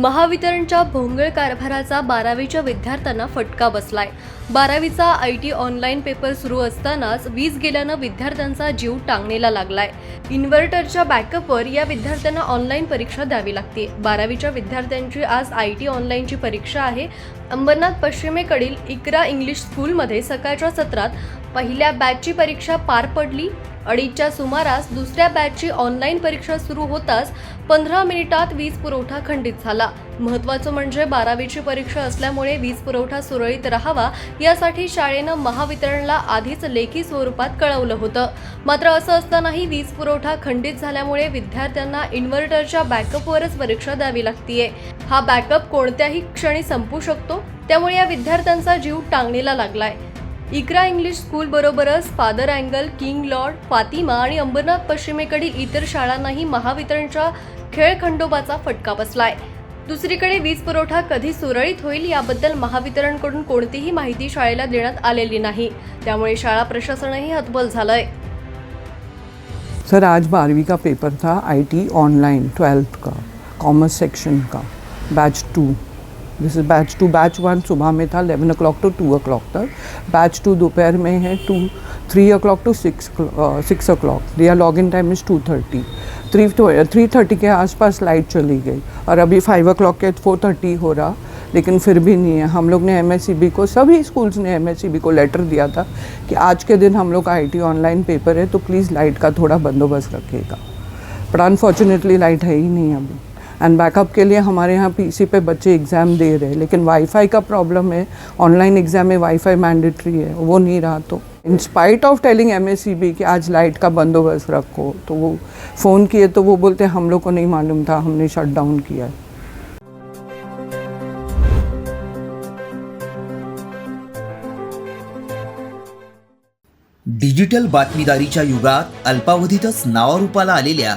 महावितरणच्या भोंगळ कारभाराचा बारावीच्या विद्यार्थ्यांना फटका बसलाय. बारावीचा आय टी ऑनलाईन पेपर सुरू असतानाच वीज गेल्यानं विद्यार्थ्यांचा जीव टांगणेला लागलाय. इन्व्हर्टरच्या बॅकअपवर या विद्यार्थ्यांना ऑनलाईन परीक्षा द्यावी लागते. बारावीच्या विद्यार्थ्यांची आज आय टी ऑनलाईनची परीक्षा आहे. अंबरनाथ पश्चिमेकडील इकरा इंग्लिश स्कूलमध्ये सकाळच्या सत्रात पहिल्या बॅचची परीक्षा पार पडली. अडीचच्या सुमारास दुसऱ्या बॅचची ऑनलाईन परीक्षा सुरू होताच पंधरा मिनिटात वीज पुरवठा खंडित झाला. महत्त्वाचं म्हणजे बारावीची परीक्षा असल्यामुळे वीज पुरवठा सुरळीत राहावा यासाठी शाळेनं महावितरणला आधीच लेखी स्वरूपात कळवलं होतं. मात्र असं असतानाही वीज पुरवठा खंडित झाल्यामुळे विद्यार्थ्यांना इन्व्हर्टरच्या बॅकअपवरच परीक्षा द्यावी लागतीये. हा बॅकअप कोणत्याही क्षणी संपू शकतो त्यामुळे या विद्यार्थ्यांचा जीव टांगणीला लागलाय. Iqra English स्कूलबरोबरच father Agnel king lord Fatima आणि अंबरनाथ पश्चिमेकडील इतर शाळांनाही महावितरणच्या खेळ खंडोबाचा फटका बसलाय. दुसरीकडे वीज पुरवठा कधी सुरळीत होईल याबद्दल महावितरणकडून कोणतीही माहिती शाळेला देण्यात आलेली नाही. त्यामुळे शाळा प्रशासनही हतबल झालंय. सर आज बारहवीं का पेपर था आईटी ऑनलाइन ट्वेल्थ का कॉमर्स सेक्शन का batch two this is batch two batch one सुबह में था eleven o to two o तक। बैच टू दोपहर में है two three o'clock to six six o'clock Diya log in time is two thirty three three thirty के आसपास light चली गई। और अभी फाइव ओ क्लॉक के फोर थर्टी हो रहा। लेकिन फिर भी नहीं है। हम लोग ने एमएससीबी को, सभी स्कूल्स ने एमएससीबी को लेटर दिया था कि आज के दिन हम लोग का आई ऑनलाइन पेपर है तो प्लीज़ लाइट का थोड़ा बंदोबस्त रखिएगा। बट अनफॉर्चुनेटली लाइट है ही नहीं अभी। एंड बैकअप के लिए हमारे यहाँ पीसी पे बच्चे एग्ज़ाम दे रहे हैं। लेकिन वाईफाई का प्रॉब्लम है। ऑनलाइन एग्ज़ाम में वाईफाई मैंडेटरी है। वो नहीं रहा तो। In spite of telling em कि आज लाइट का बंदोबस्त रखो तो वो फ़ोन किए तो वो बोलते हम लोग को नहीं मालूम था हमने शट डाउन किया है। डिजिटल बातमीदारीच्या युगात अल्पावधीतच नावारूपाला आलेल्या